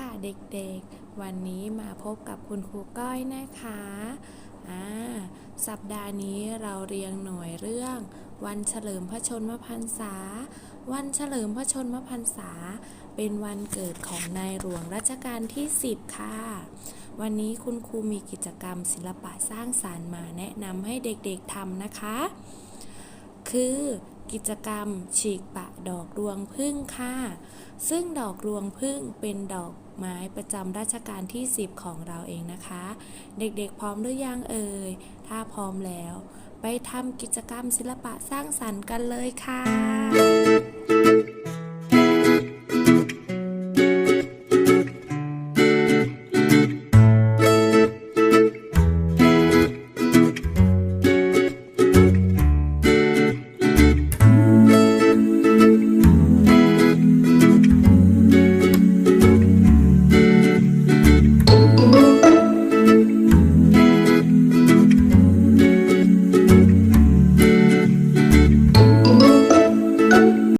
ค่ะเด็กๆ วันนี้มาพบกับคุณครูก้อยนะคะอ่าสัปดาห์นี้เราเรียงหน่วยเรื่อง วันเฉลิมพระชนมพรรษา วันเฉลิมพระชนมพรรษา เป็นวันเกิดของในหลวงรัชกาลที่ 10 ค่ะ วันนี้คุณครูมีกิจกรรมศิลปะสร้างสารรค์มาแนะนำให้เด็กๆทำนะคะ คือ กิจกรรม ฉีกปะดอกรวงพึ่งค่ะ ซึ่งดอกรวงพึ่งเป็นดอกไม้ประจำราชการที่ 10 ของเราเองนะคะ เด็กๆพร้อมหรือยังเอ่ย ถ้าพร้อมแล้ว ไปทำกิจกรรมศิลปะสร้างสรรค์กันเลยค่ะ